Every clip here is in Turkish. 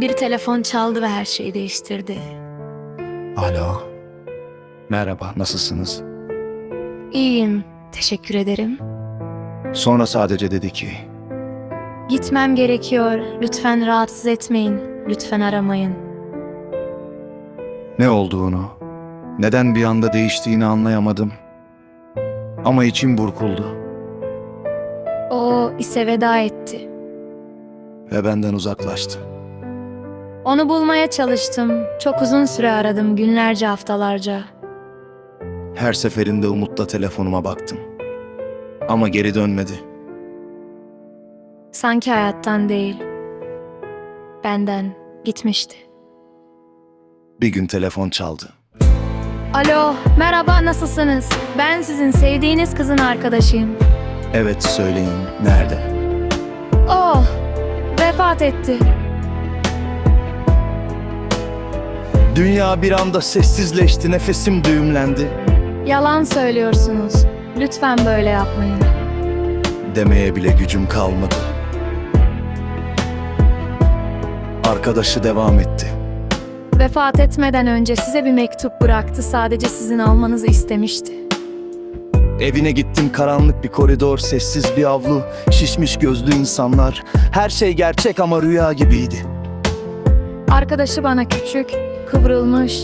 Bir telefon çaldı ve her şeyi değiştirdi. Alo. Merhaba, nasılsınız? İyiyim, teşekkür ederim. Sonra sadece dedi ki, Gitmem gerekiyor. Lütfen rahatsız etmeyin. Lütfen aramayın. ne olduğunu, neden bir anda değiştiğini anlayamadım. Ama içim burkuldu O ise veda etti. ve benden uzaklaştı. Onu bulmaya çalıştım. Çok uzun süre aradım, günlerce, haftalarca. Her seferinde umutla telefonuma baktım. Ama geri dönmedi. Sanki hayattan değil, benden gitmişti. Bir gün telefon çaldı. Alo, merhaba, nasılsınız? Ben sizin sevdiğiniz kızın arkadaşıyım. Evet söyleyin, nerede? Oh, vefat etti. Dünya bir anda sessizleşti, nefesim düğümlendi. Yalan söylüyorsunuz. Lütfen böyle yapmayın. Demeye bile gücüm kalmadı. Arkadaşı devam etti. Vefat etmeden önce size bir mektup bıraktı. Sadece sizin almanızı istemişti. Evine gittim karanlık bir koridor, sessiz bir avlu, şişmiş gözlü insanlar. Her şey gerçek ama rüya gibiydi. Arkadaşı bana küçük, kıvrılmış,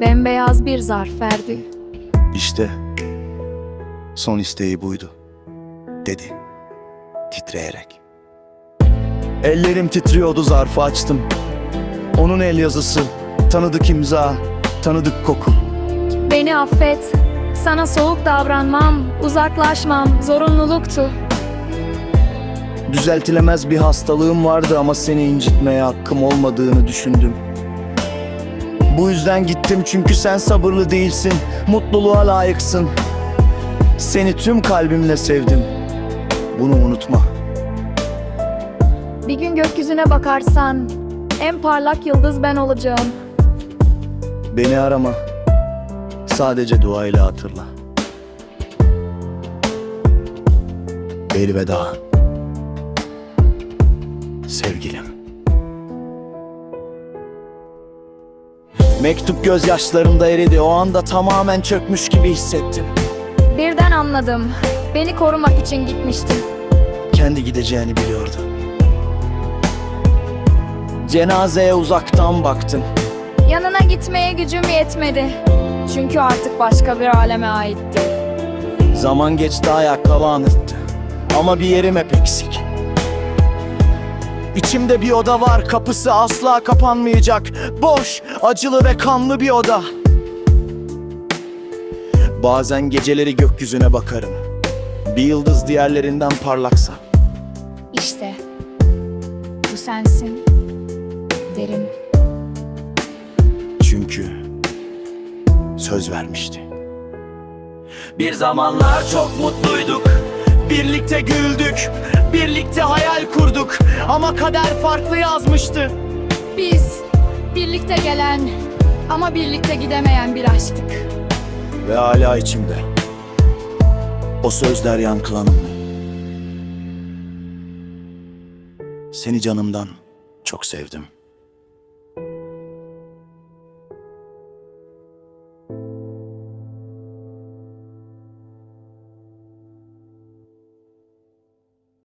bembeyaz bir zarf verdi. İşte son isteği buydu, dedi titreyerek. Ellerim titriyordu zarfı açtım. Onun el yazısı, tanıdık imza, tanıdık koku. Beni affet. Sana soğuk davranmam, uzaklaşmam zorunluluktu. Düzeltilemez bir hastalığım vardı ama seni incitmeye hakkım olmadığını düşündüm. Bu yüzden gittim çünkü sen sabırlı değilsin, mutluluğa layıksın. Seni tüm kalbimle sevdim. Bunu unutma. Bir gün gökyüzüne bakarsan en parlak yıldız ben olacağım. Beni arama. Sadece duayla hatırla. Elveda. Sevgilim. Mektup gözyaşlarımda eridi. O anda tamamen çökmüş gibi hissettim. Birden anladım. Beni korumak için gitmiştin. Kendi gideceğini biliyordu. Cenazeye uzaktan baktım. Yanına gitmeye gücüm yetmedi. Çünkü artık başka bir aleme aitti. Zaman geçti ayakkabı anıttı. Ama bir yerim hep eksik. İçimde bir oda var kapısı asla kapanmayacak. Boş, acılı ve kanlı bir oda. Bazen geceleri gökyüzüne bakarım. Bir yıldız diğerlerinden parlaksa. İşte bu sensin derim. Çünkü söz vermişti. Bir zamanlar çok mutluyduk. Birlikte güldük. Birlikte hayal kurduk. Ama kader farklı yazmıştı. Biz birlikte gelen ama birlikte gidemeyen bir aşktık. Ve hala içimde. O sözler yankılanıyor. Seni canımdan çok sevdim.